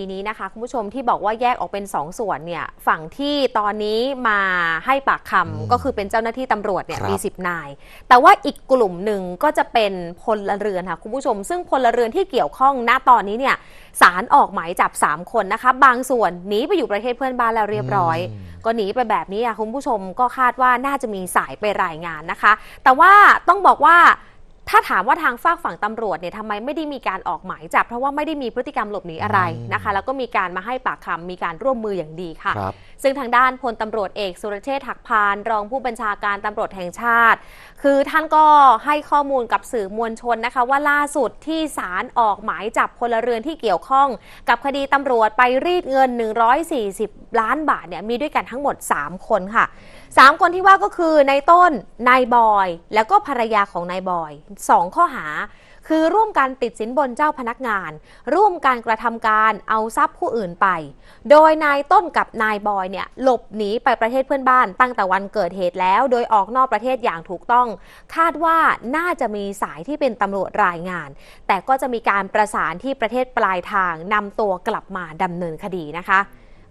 ทีนี้นะคะคุณผู้ชมที่บอกว่าแยกออกเป็น 2 ส่วนเนี่ยฝั่งที่ตอนนี้มาให้ปากคอืมำก็คือเป็นเจ้าหน้าที่ตำรวจเนี่ยครับมี 10 นาย แต่ว่าอีกกลุ่มหนึ่งก็จะเป็นพลเรือนค่ะคุณผู้ชม ซึ่งพลเรือนที่เกี่ยวข้องณตอนนี้เนี่ยศาลออกหมายจับ 3 คนนะคะ บางส่วนหนีไปอยู่ประเทศเพื่อนบ้านแล้วเรียบร้อย ก็หนีไปแบบนี้อะคุณผู้ชมก็คาดว่าน่าจะมีสายไปรายงานนะคะ แต่ว่าต้องบอกว่า ถ้าถามว่าทางฝากฝั่งตำรวจเนี่ยทำไมไม่ได้มีการออกหมายจับ เพราะว่าไม่ได้มีพฤติกรรมหลบหนีอะไรนะคะ แล้วก็มีการมาให้ปากคำมีการร่วมมืออย่างดีค่ะครับซึ่งทางด้านพลตำรวจเอกสุรเชษฐ์หักพาน รองผู้บัญชาการตำรวจแห่งชาติ คือท่านก็ให้ข้อมูลกับสื่อมวลชนนะคะว่าล่าสุดที่ศาลออกหมายจับพลเรือนที่เกี่ยวข้อง กับคดีตำรวจไปรีดเงิน 140 ล้านบาทเนี่ยมีด้วยกันทั้งหมด 3 คนค่ะ 3คนที่ว่าก็คือนายต้นนายบอย แล้วก็ภรรยาของนายบอย2ข้อหา คือร่วมกันติดสินบนเจ้าพนักงาน ร่วมการกระทำการเอาทรัพย์ผู้อื่นไป โดยนายต้นกับนายบอยเนี่ยหลบหนีไปประเทศเพื่อนบ้าน ตั้งแต่วันเกิดเหตุแล้ว โดยออกนอกประเทศอย่างถูกต้อง คาดว่าน่าจะมีสายที่เป็นตำรวจรายงาน แต่ก็จะมีการประสานที่ประเทศปลายทางนำตัวกลับมาดำเนินคดีนะคะ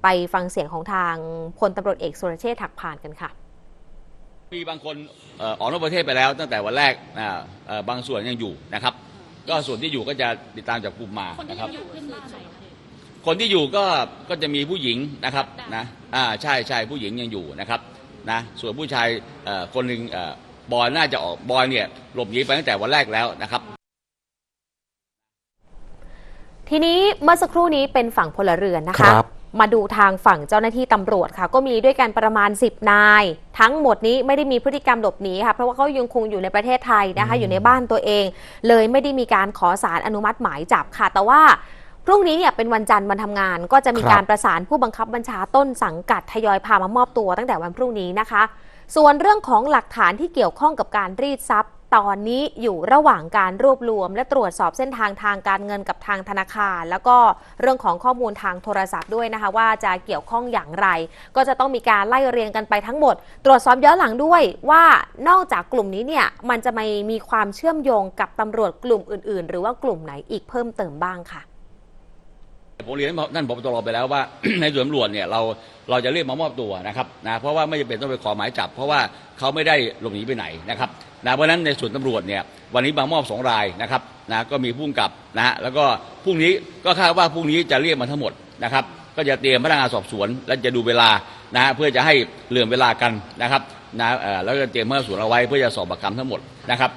ไปฟังเสียงของทางพลตำรวจเอกสุรเชษฐ์หักพานกันค่ะ มีบางคนเอ่อออกนอกประเทศไปแล้ว ตั้งแต่วันแรกอ่าเอ่อบางส่วนยังอยู่นะครับ ก็ส่วนที่อยู่ก็จะติดตามจับกลุ่มมาคนที่นะคยัรับงอยู่คือใครคะคนที่อยู่ก็ก็จะมีผู้หญิงนะครับนะอ่าใช่ใช่ผู้หญิงยังอยู่นะครับนะส่วนผู้ชายเอ่อคนหนึ่งเอ่อบอยน่าจะออกบอยเนี่ยหลบหนีไปตั้งแต่วันแรกแล้วนะครับ ทีนี้เมื่อสักครู่นี้เป็นฝั่งพลเรือนนะคคะรับ มาดูทางฝั่งเจ้าหน้าที่ตำรวจค่ะ ก็มีด้วยกันประมาณ 10 นาย ทั้งหมดนี้ไม่ได้มีพฤติกรรมหลบหนีค่ะ เพราะว่าเขายังคงอยู่ในประเทศไทยนะคะ อยู่ในบ้านตัวเอง เลยไม่ได้มีการขอสารอนุมัติหมายจับค่ะ แต่ว่าพรุ่งนี้เนี่ยเป็นวันจันทร์วันทำงาน ก็จะมีครับการประสานผู้บังคับบัญชาต้นสังกัดทยอยพามามอบตัวตั้งแต่วันพรุ่งนี้นะคะ ส่วนเรื่องของหลักฐานที่เกี่ยวข้องกับการรีดทรัพย์ ตอนนี้อยู่ระหว่างการรวบรวม และตรวจสอบเส้นทางทางการเงินกับทางธนาคาร แล้วก็เรื่องของข้อมูลทางโทรศัพท์ด้วยนะคะ ว่าจะเกี่ยวข้องอย่างไร ก็จะต้องมีการไล่เรียงกันไปทั้งหมด ตรวจสอบย้อนหลังด้วยว่านอกจากกลุ่มนี้เนี่ยมันจะไม่มีความเชื่อมโยงกับตำรวจกลุ่มอื่น ๆ หรือว่ากลุ่มไหนอีกเพิ่มเติมบ้างค่ะ ผมเรียนท่านผบตรไปแล้วว่า ในส่วนตำรวจเนี่ยเราเราจะเรียกมามอบตัวนะครับนะเพราะว่าไม่จำเป็นต้องไปขอหมายจับ เพราะว่าเขาไม่ได้หลบหนีไปไหนนะครับนะเพราะฉะนั้นในส่วนตำรวจเนี่ยวันนี้มามอบสองรายนะครับนะก็มีผู้กำกับนะฮะแล้วก็พรุ่งนี้ก็คาดว่าพรุ่งนี้จะเรียกมาทั้งหมดนะครับก็จะเตรียมพนักงานสอบสวน และจะดูเวลานะฮะเพื่อจะให้เหลื่อมเวลากันนะครับนะเออแล้วก็เตรียมพนักงานสอสวนเอาไว้เพื่อจะสอบปากคำทั้งหมดนะครับ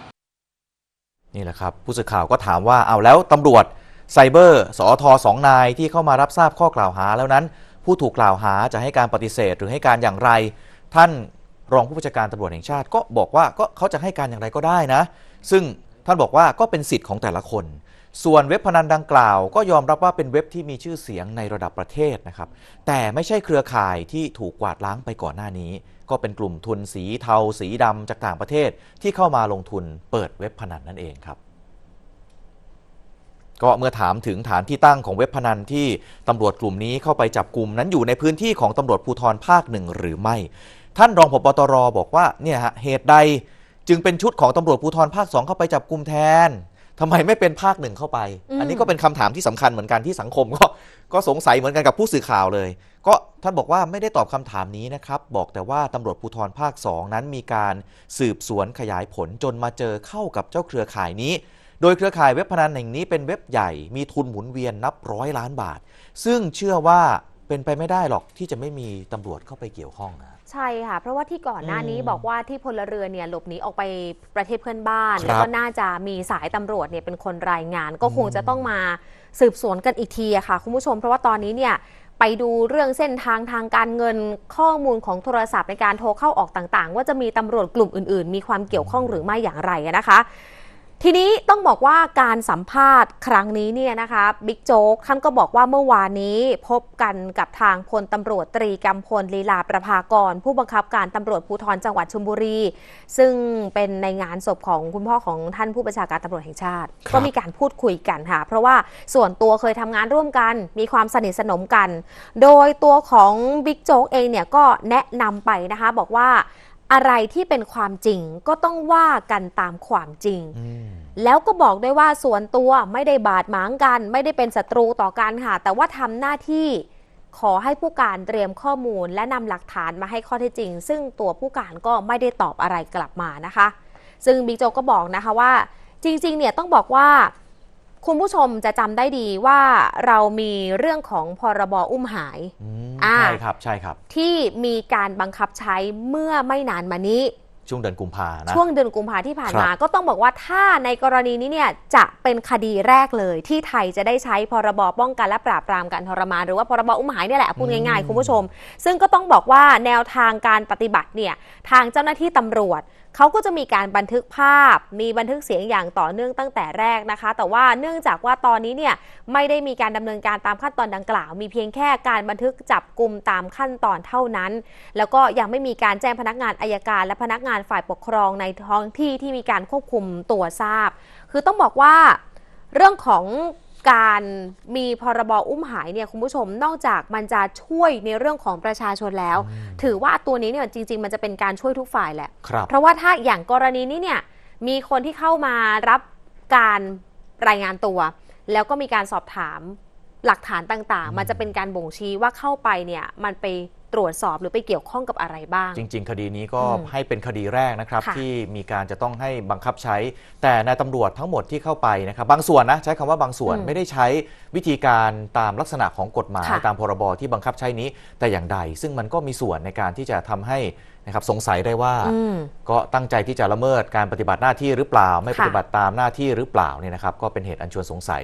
นี่แหละครับผู้สื่อข่าวก็ถามว่าเอาแล้วตำรวจ ไซเบอร์สอทสองนายที่เข้ามารับทราบข้อกล่าวหาแล้วนั้น ผู้ถูกกล่าวหาจะให้การปฏิเสธหรือให้การอย่างไร ท่านรองผู้บัญชาการตำรวจแห่งชาติ ก็บอกว่าก็เขาจะให้การอย่างไรก็ได้นะ ซึ่งท่านบอกว่าก็เป็นสิทธิ์ของแต่ละคน ส่วนเว็บพนันดังกล่าว ก็ยอมรับว่าเป็นเว็บที่มีชื่อเสียงในระดับประเทศนะครับ แต่ไม่ใช่เครือข่ายที่ถูกกวาดล้างไปก่อนหน้านี้ ก็เป็นกลุ่มทุนสีเทา สีดำจากต่างประเทศที่เข้ามาลงทุนเปิดเว็บพนันนั่นเองครับ ก็เมื่อถามถึงฐานที่ตั้งของเว็บพนันที่ตำรวจกลุ่มนี้เข้าไปจับกลุ่มนั้นอยู่ในพื้นที่ของตำรวจภูธรภาคหนึ่งหรือไม่ ท่านรองผบตรบอกว่าเนี่ยฮะเหตุใดจึงเป็นชุดของตำรวจภูธรภาคสองเข้าไปจับกลุ่มแทนทำไมไม่เป็นภาคหนึ่งเข้าไปอ,อันนี้ก็เป็นคำถามที่สำคัญเหมือนกันที่สังคมก็ก็สงสัยเหมือนกันกับผู้สื่อข่าวเลย ก็ท่านบอกว่าไม่ได้ตอบคำถามนี้นะครับ บอกแต่ว่าตำรวจภูธรภาคสองนั้นมีการสืบสวนขยายผลจนมาเจอเข้ากับเจ้าเครือข่ายนี้ โดยเครือข่ายเว็บพนันแห่งนี้เป็นเว็บใหญ่มีทุนหมุนเวียนนับร้อยล้านบาท ซึ่งเชื่อว่าเป็นไปไม่ได้หรอกที่จะไม่มีตำรวจเข้าไปเกี่ยวข้องนะ ใช่ค่ะ เพราะว่าที่ก่อนหน้านี้อืมบอกว่าที่พลเรือนเนี่ยหลบหนีออกไปประเทศเพื่อนบ้านครับแล้วก็น่าจะมีสายตำรวจเนี่ยเป็นคนรายงาน ก็คงอืมจะต้องมาสืบสวนกันอีกทีอะค่ะคุณผู้ชม เพราะว่าตอนนี้เนี่ยไปดูเรื่องเส้นทางทางการเงินข้อมูลของโทรศัพท์ในการโทรเข้าออกต่างๆ ว่าจะมีตำรวจกลุ่มอื่น ๆ มีความเกี่ยวข้องหรือไม่อย่างไรอะนะคะ ทีนี้ต้องบอกว่าการสัมภาษณ์ครั้งนี้เนี่ยนะคะบิ๊กโจ๊กท่านก็บอกว่าเมื่อวานนี้พบกันกับทางพลตำรวจตรีกำพลลีลาประภากร ผู้บังคับการตำรวจภูธรจังหวัดชลบุรี ซึ่งเป็นในงานศพของคุณพ่อของท่านผู้บัญชาการตำรวจแห่งชาติครับก็มีการพูดคุยกันค่ะ เพราะว่าส่วนตัวเคยทำงานร่วมกันมีความสนิทสนมกัน โดยตัวของบิ๊กโจ๊กเองเนี่ยก็แนะนำไปนะคะบอกว่า อะไรที่เป็นความจริงก็ต้องว่ากันตามความจริงอืมแล้วก็บอกด้วยว่าส่วนตัวไม่ได้บาดหมางกัน ไม่ได้เป็นศัตรูต่อกันค่ะ แต่ว่าทำหน้าที่ขอให้ผู้การเตรียมข้อมูล และนำหลักฐานมาให้ข้อเท็จจริง ซึ่งตัวผู้การก็ไม่ได้ตอบอะไรกลับมานะคะ ซึ่งบิ๊กโจกก็บอกนะคะว่า จริง ๆ เนี่ยต้องบอกว่า คุณผู้ชมจะจำได้ดีว่าเรามีเรื่องของพรบอุ้มหาย อืมอ่า ใช่ครับใช่ครับ ที่มีการบังคับใช้เมื่อไม่นานมานี้ช่วงเดือนกุมภานะช่วงเดือนกุมภาที่ผ่านมาครับก็ต้องบอกว่าถ้าในกรณีนี้เนี่ยจะเป็นคดีแรกเลย ที่ไทยจะได้ใช้พรบป้องกันและปราบปรามการทรมานหรือว่าพรบอุ้มหายเนี่ยแหละพูดง่ายๆคุณผู้ชม ซึ่งก็ต้องบอกว่าแนวทางการปฏิบัติเนี่ยทางเจ้าหน้าที่ตำรวจ เขาก็จะมีการบันทึกภาพ มีบันทึกเสียงอย่างต่อเนื่องตั้งแต่แรกนะคะ แต่ว่าเนื่องจากว่าตอนนี้เนี่ยไม่ได้มีการดำเนินการตามขั้นตอนดังกล่าว มีเพียงแค่การบันทึกจับกลุ่มตามขั้นตอนเท่านั้น แล้วก็ยังไม่มีการแจ้งพนักงานอายการ และพนักงานฝ่ายปกครองในท้องที่ที่มีการควบคุมตัวทราบ คือต้องบอกว่าเรื่องของ การมีพรบอุ้มหายเนี่ยคุณผู้ชมนอกจากมันจะช่วยในเรื่องของประชาชนแล้ว ถือว่าตัวนี้เนี่ยจริง ๆ มันจะเป็นการช่วยทุกฝ่ายแหละครับเพราะว่าถ้าอย่างกรณีนี้เนี่ยมีคนที่เข้ามารับการรายงานตัว แล้วก็มีการสอบถามหลักฐานต่างๆ มันจะเป็นการบ่งชี้ว่าเข้าไปเนี่ยมันไป ตรวจสอบหรือไปเกี่ยวข้องกับอะไรบ้าง จริง ๆ คดีนี้ก็อืมให้เป็นคดีแรกนะครับ ค่ะที่มีการจะต้องให้บังคับใช้ แต่นายตำรวจทั้งหมดที่เข้าไปนะครับ บางส่วนนะใช้คำว่าบางส่วนอืมไม่ได้ใช้วิธีการตามลักษณะของกฎหมายค่ะ ตามพรบที่บังคับใช้นี้แต่อย่างใด ซึ่งมันก็มีส่วนในการที่จะทำให้นะครับสงสัยได้ว่า อืม ก็ตั้งใจที่จะละเมิดการปฏิบัติหน้าที่หรือเปล่า ไม่ค่ะ ปฏิบัติตามหน้าที่หรือเปล่าเนี่ยนะครับก็เป็นเหตุอันชวนสงสัย